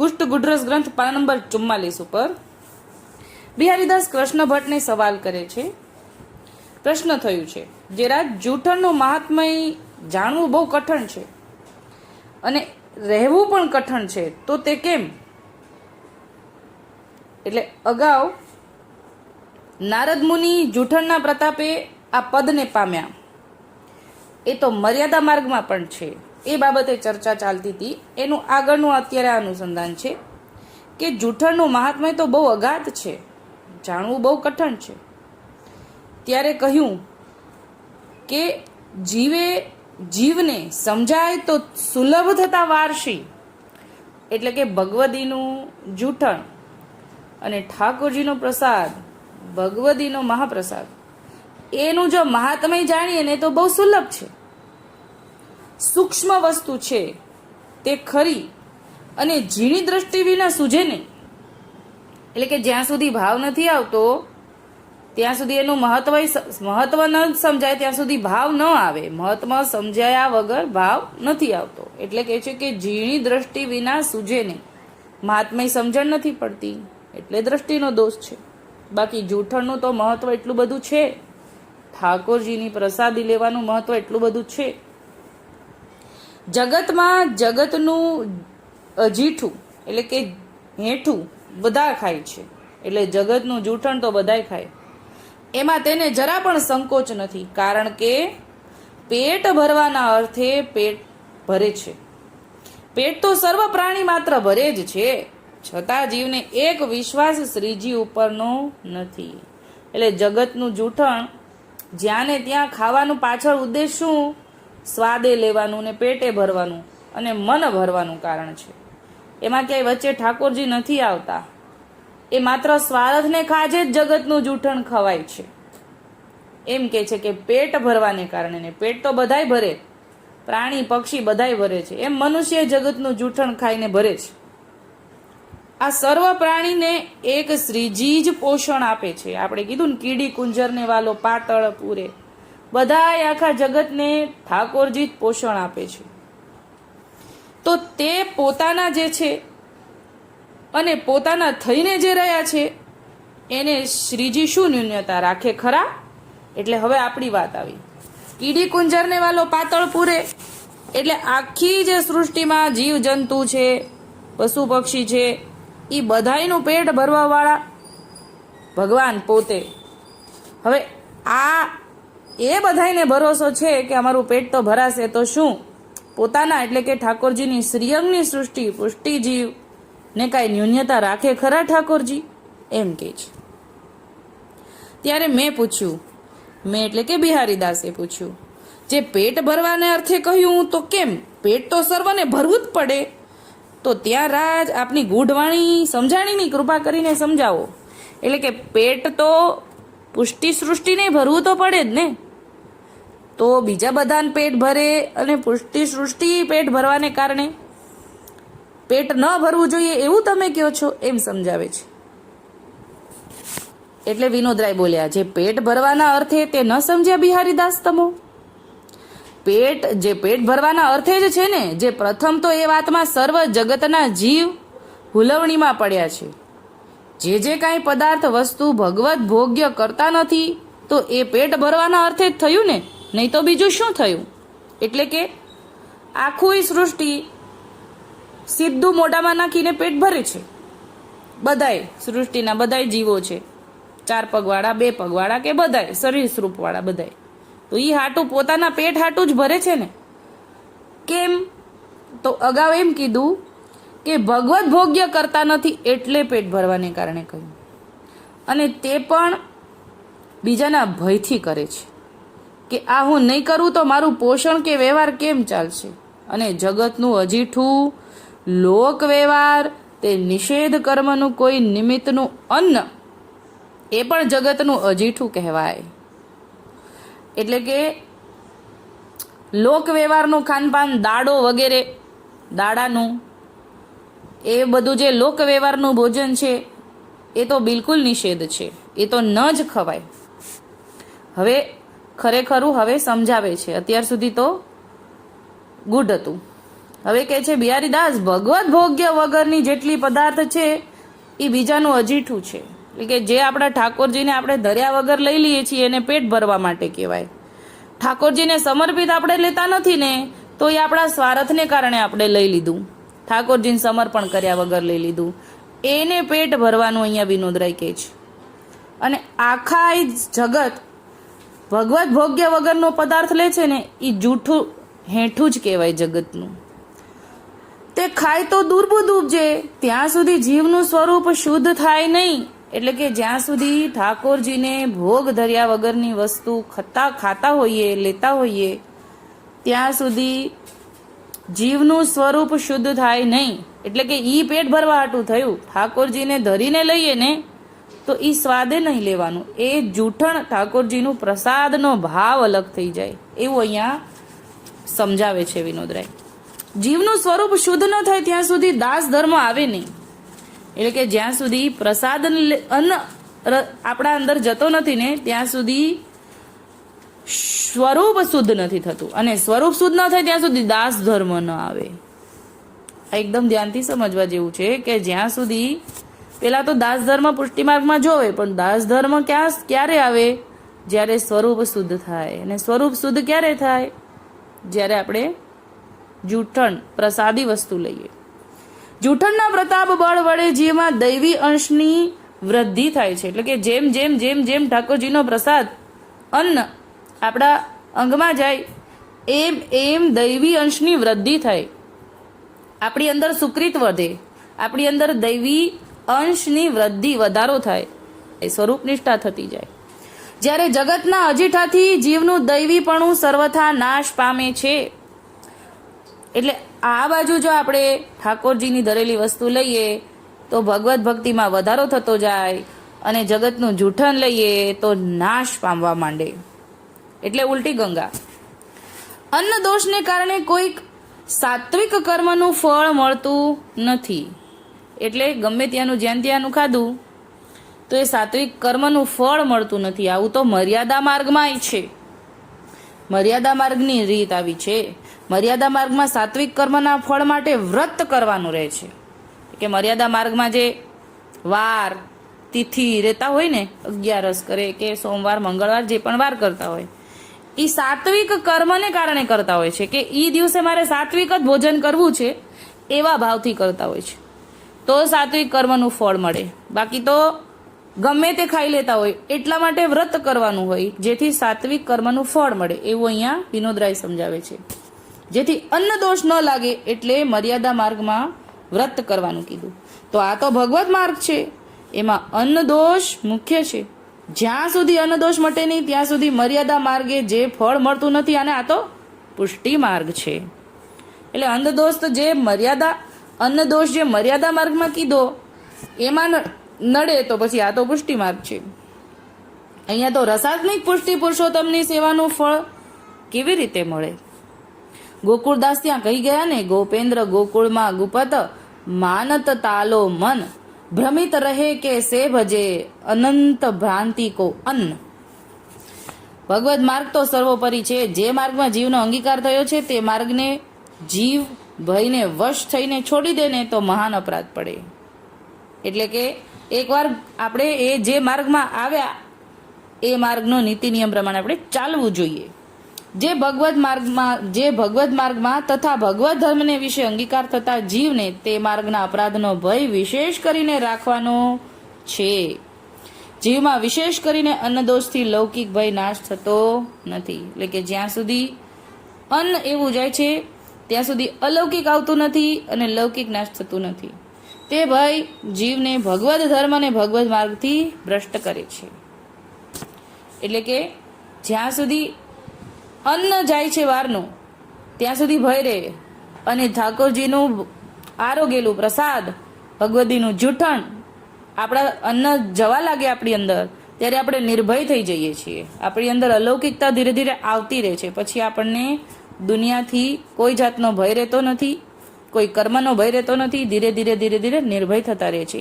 ગુષ્ટ ગુડરસ ગ્રંથ પાના નંબર ચુમ્માલીસ ઉપર બિહારીદાસ કૃષ્ણ ભટ્ટને સવાલ કરે છે. પ્રશ્ન થયું છે જે રાજ જૂઠણનું મહાત્મય જાણવું બહુ કઠણ છે અને રહેવું પણ કઠણ છે, તો તે કેમ? એટલે અગાઉ નારદ મુનિ જૂઠણના પ્રતાપે આ પદને પામ્યા. એ તો મર્યાદા માર્ગમાં પણ છે. એ બાબતે ચર્ચા ચાલતી હતી. એનું આગળનું અત્યારે અનુસંધાન છે કે જૂઠણનું મહાત્મય તો બહુ અગાધ છે, જાણવું બહુ કઠણ છે. ત્યારે કહ્યું કે જીવે, જીવને સમજાય તો સુલભ થતા વારસી. એટલે કે ભગવદીનું જૂઠણ અને ઠાકોરજીનો પ્રસાદ, ભગવદીનો મહાપ્રસાદ. એનું જો મહાત્મય જાણીએ ને તો બહુ સુલભ છે. સૂક્ષ્મ વસ્તુ છે. તે ખરી અને ઝીણી દ્રષ્ટિ વિના સૂજે નહીં. એટલે કે જ્યાં સુધી ભાવ નથી આવતો, ત્યાં સુધી એનું મહત્વ મહત્વ ન સમજાય, ત્યાં સુધી ભાવ ન આવે. મહત્વ સમજાયા વગર ભાવ નથી આવતો. એટલે કહે છે કે ઝીણી દ્રષ્ટિ વિના સૂજે નહીં. મહાત્મય સમજણ નથી પડતી. એટલે દ્રષ્ટિનો દોષ છે. બાકી જૂઠણનું તો મહત્વ એટલું બધું છે. ઠાકોરજીની પ્રસાદી લેવાનું મહત્વ એટલું બધું છે. જગતમાં જગતનું અજીઠું એટલે કે હેઠું બધા ખાય છે. એટલે જગતનું જૂઠણ તો બધાય ખાય. એમાં તેને જરા પણ સંકોચ નથી, કારણ કે પેટ ભરવાના અર્થે પેટ ભરે છે. પેટ તો સર્વ પ્રાણી માત્ર ભરે જ છે, છતાં જીવને એક વિશ્વાસ શ્રીજી ઉપરનો નથી. એટલે જગતનું જૂઠણ જ્યાં ને ત્યાં ખાવાનું પાછળ ઉદ્દેશ શું? સ્વાદે લેવાનું ને પેટે ભરવાનું અને મન ભરવાનું કારણ છે. એમાં ક્યાંય વચ્ચે ઠાકોરજી નથી આવતા. એ માત્ર સ્વાર્થને ખાજે જ જગતનું જૂઠણ ખવાય છે. એમ કે છે કે પેટ ભરવાને કારણે ને પેટ તો બધાય ભરે. પ્રાણી, પક્ષી બધાય ભરે છે. એમ મનુષ્ય જગતનું જૂઠણ ખાઈને ભરે છે. આ સર્વ પ્રાણીને એક શ્રીજી જ પોષણ આપે છે. આપણે કીધું ને કીડી, કુંજરને વાલો પાતળ પૂરે. બધાય આખા જગતને ઠાકોરજી જ પોષણ આપે છે. તો તે પોતાના જે છે અને પોતાના થઈને જે રહ્યા છે, એને શ્રીજી શું ન્યૂનતા રાખે ખરા? એટલે હવે આપણી વાત આવી. કીડી કુંજરને વાલો પાતળ પૂરે, એટલે આખી જે સૃષ્ટિમાં જીવ જંતુ છે, પશુ પક્ષી છે એ બધાયનું પેટ ભરવાવાળા ભગવાન પોતે. હવે આ એ બધાયને ભરોસો છે કે અમારું પેટ તો ભરાશે, તો શું? પોતાના એટલે કે ઠાકોરજીની શ્રીયંગની સૃષ્ટિ પુષ્ટિ જીવ ને કાંઈ ન્યૂન્યતા રાખે ખરા ઠાકોરજી? એમ કે છે. ત્યારે મેં પૂછ્યું, મેં એટલે કે બિહારીદાસે પૂછ્યું, જે પેટ ભરવાને અર્થે કહ્યું, તો કેમ? પેટ તો સર્વને ભરવું જ પડે. તો ત્યાં રાજ આપની ગૂઢવાણી, સમજાણીની કૃપા કરીને સમજાવો. એટલે કે પેટ તો પુષ્ટિ સૃષ્ટિને ભરવું તો પડે જ ને? તો બીજા બધાને પેટ ભરે અને પુષ્ટિ સૃષ્ટિ પેટ ભરવાને કારણે પેટ ન ભરવું જોઈએ એવું તમે કહો છો એમ સમજાવે છે. એટલે વિનોદરાય બોલ્યા, જે પેટ ભરવાના અર્થે તે ન સમજ્યા બિહારીદાસ તમો. પેટ, જે પેટ ભરવાના અર્થે જ છે ને, જે પ્રથમ તો એ વાતમાં સર્વ જગતના જીવ હુલવણીમાં પડ્યા છે. જે જે કાંઈ પદાર્થ વસ્તુ ભગવત ભોગ્ય કરતા નથી, તો એ પેટ ભરવાના અર્થે જ થયું ને. નહીં તો બીજું શું થયું? એટલે કે આખું સૃષ્ટિ સીધું મોઢામાં નાખીને પેટ ભરે છે. બધાય સૃષ્ટિના બધાય જીવો છે. ચાર પગવાળા, બે પગવાળા કે બધાય, શરીર સ્વરૂપવાળા બધાય. તો એ હાટું પોતાના પેટ હાટું જ ભરે છે ને? કેમ? તો અગાઉ એમ કીધું કે ભગવત ભોગ્ય કરતા નથી એટલે પેટ ભરવાને કારણે કહ્યું અને તે પણ બીજાના ભયથી કરે છે. કે આ હું નહીં કરું તો મારું પોષણ કે વ્યવહાર કેમ ચાલશે? અને જગતનું અજીઠું લોક વ્યવહાર, તે નિષેધ કર્મનું કોઈ નિમિત્તનું અન્ન, એ પણ જગતનું અજીઠું કહેવાય. એટલે કે લોક વ્યવહારનું ખાનપાન, દાડો વગેરે, દાડાનું, એ બધું જે લોક વ્યવહારનું ભોજન છે, એ તો બિલકુલ નિષેધ છે. એ તો ન જ ખવાય. હવે ખરેખરું હવે સમજાવે છે. અત્યાર સુધી તો ગુડ હતું. હવે કે છે, બિહારીદાસ ભગવત ભોગ્ય વગરની જેટલી પદાર્થ છે એ બીજાનું અજીઠું છે. એટલે કે જે આપણા ઠાકોરજીને આપણે ધર્યા વગર લઈ લઈએ છીએ, એને પેટ ભરવા માટે કહેવાય. ઠાકોરજીને સમર્પિત આપણે લેતા નથી ને, તો એ આપણા સ્વાર્થને કારણે આપણે લઈ લીધું. ઠાકોરજીને સમર્પણ કર્યા વગર લઈ લીધું. એને પેટ ભરવાનું અહીંયા વિનોદરાય કહે છે. અને આખા જગત ભગવત ભોગ્ય વગરનો પદાર્થ લે છે ને એ જૂઠું, હેઠું જ કહેવાય જગતનું. તે ખાય તો દુર્બુદ ઉપજે ત્યાં સુધી જીવનું સ્વરૂપ શુદ્ધ થાય નહીં. એટલે કે જ્યાં સુધી ઠાકોરજીને ભોગ ધર્યા વગરની વસ્તુ ખતા, ખાતા હોઈએ, લેતા હોઈએ, ત્યાં સુધી જીવનું સ્વરૂપ શુદ્ધ થાય નહીં. એટલે કે ઈ પેટ ભરવા હાટું થયું. ઠાકોરજીને ધરીને લઈએ ને તો એ સ્વાદે નહીં લેવાનું. એ જૂઠણ ઠાકોરજીનું પ્રસાદનો ભાવ અલગ થઈ જાય. એવું અહીંયા સમજાવે છે વિનોદરાય. જીવનું સ્વરૂપ શુદ્ધ ન થાય ત્યાં સુધી દાસ ધર્મ આવે નહીં. એટલે કે જ્યાં સુધી પ્રસાદ અન્ન આપણા અંદર જતો નથી ને, ત્યાં સુધી સ્વરૂપ શુદ્ધ નથી થતું. અને સ્વરૂપ શુદ્ધ ન થાય ત્યાં સુધી દાસ ધર્મ ન આવે. એકદમ ધ્યાનથી સમજવા જેવું છે કે જ્યાં સુધી પેલા તો દાસ ધર્મ પુષ્ટિ માર્ગમાં જોવે, પણ દાસ ધર્મ ક્યાં, ક્યારે આવે? જ્યારે સ્વરૂપ શુદ્ધ થાય. અને સ્વરૂપ શુદ્ધ ક્યારે થાય? જ્યારે આપણે જૂઠણ પ્રસાદી વસ્તુ લઈએ. જૂઠણના પ્રતાપ બળ વડે જેમાં દૈવી અંશની વૃદ્ધિ થાય છે. એટલે કે જેમ જેમ જેમ જેમ ઠાકોરજીનો પ્રસાદ અન્ન આપણા અંગમાં જાય, એમ એમ દૈવી અંશની વૃદ્ધિ થાય. આપણી અંદર સુકૃત વધે. આપણી અંદર દૈવી અંશની વૃદ્ધિ વધારો થાય, એ સ્વરૂપ નિષ્ઠા થતી જાય. જ્યારે જગતના અજીઠાથી જીવનું દૈવીપણું સર્વથા નાશ પામે છે. એટલે આ બાજુ જો આપણે ઠાકોરજીની ધરેલી વસ્તુ લઈએ, તો ભગવત ભક્તિમાં વધારો થતો જાય અને જગતનું જૂઠન લઈએ, તો નાશ પામવા માંડે. એટલે ઉલટી ગંગા. અન્ન દોષને કારણે કોઈક સાત્વિક કર્મનું ફળ મળતું નથી. એટલે ગમે ત્યાંનું જ્યાં ત્યાંનું ખાધું, તો એ સાત્વિક કર્મનું ફળ મળતું નથી. આવું તો મર્યાદા માર્ગમાં છે. મર્યાદા માર્ગની રીત આવી છે. મર્યાદા માર્ગમાં સાત્વિક કર્મના ફળ માટે વ્રત કરવાનું રહે છે. કે મર્યાદા માર્ગમાં જે વાર, તિથિ રહેતા હોય ને, અગિયારસ કરે કે સોમવાર, મંગળવાર, જે પણ વાર કરતા હોય એ સાત્વિક કર્મને કારણે કરતા હોય છે કે એ દિવસે મારે સાત્વિક જ ભોજન કરવું છે, એવા ભાવથી કરતા હોય છે. તો સાત્વિક કર્મનું ફળ મળે. બાકી તો ગમે તે ખાઈ લેતા હોય, એટલા માટે વ્રત કરવાનું હોય, જેથી સાત્વિક કર્મનું ફળ મળે. એવું અહીંયા વિનોદરાય સમજાવે છે. જેથી અન્ન દોષ ન લાગે એટલે મર્યાદા માર્ગમાં વ્રત કરવાનું કીધું. તો આ તો ભગવત માર્ગ છે. એમાં અન્ન દોષ મુખ્ય છે. જ્યાં સુધી અન્ન દોષ મટે નહીં, ત્યાં સુધી મર્યાદા માર્ગે જે ફળ મળતું નથી અને આ તો પુષ્ટિ માર્ગ છે. એટલે અંધદોષ જે મર્યાદા અન્ન દોષ જે મર્યાદા માર્ગમાં કીધો, એમાં નડે તો પછી આ તો પુષ્ટિ માર્ગ છે. અહીંયા તો રસાત્મિક પુષ્ટિ પુરુષોત્તમની સેવાનું ફળ કેવી રીતે મળે? ગોકુળદાસ ત્યાં કહી ગયા ને, ગોપેન્દ્ર ગોકુળમાં ગુપત માનત તાલો મન, ભ્રમિત રહે કે સે ભજે અનંત ભ્રાંતિ કો અન્ન. ભગવત માર્ગ તો સર્વોપરી છે. જે માર્ગમાં જીવનો અંગીકાર થયો છે, તે માર્ગને જીવ ભયને વશ થઈને છોડી દે ને તો મહાન અપરાધ પડે. એટલે કે એકવાર આપણે એ જે માર્ગમાં આવ્યા, એ માર્ગનો નીતિ નિયમ પ્રમાણે આપણે ચાલવું જોઈએ. જે ભગવદ માર્ગમાં, જે ભગવદ માર્ગમાં તથા ભગવત ધર્મને વિશે અંગીકાર થતા જીવને તે માર્ગના અપરાધનો ભય વિશેષ કરીને રાખવાનો છે. જીવમાં વિશેષ કરીને અન્નદોષથી લૌકિક ભય નાશ થતો નથી. એટલે કે જ્યાં સુધી અન્ન એવું જાય છે ત્યાં સુધી અલૌકિક આવતું નથી અને લૌકિક નાશ થતું નથી. તે ભય જીવને ભગવદ્ ધર્મ અને ભગવદ્ માર્ગથી ભ્રષ્ટ કરે છે. એટલે કે જ્યાં સુધી અન્ન જાય છે વારનું, ત્યાં સુધી ભય રહે અને ઠાકોરજીનું આરોગેલું પ્રસાદ, ભગવદીનું જૂઠણ આપણા અન્ન જવા લાગે આપણી અંદર, ત્યારે આપણે નિર્ભય થઈ જઈએ છીએ. આપણી અંદર અલૌકિકતા ધીરે ધીરે આવતી રહે છે. પછી આપણને દુનિયાથી કોઈ જાતનો ભય રહેતો નથી, કોઈ કર્મનો ભય રહેતો નથી, ધીરે ધીરે ધીરે ધીરે નિર્ભય થતા રહે છે.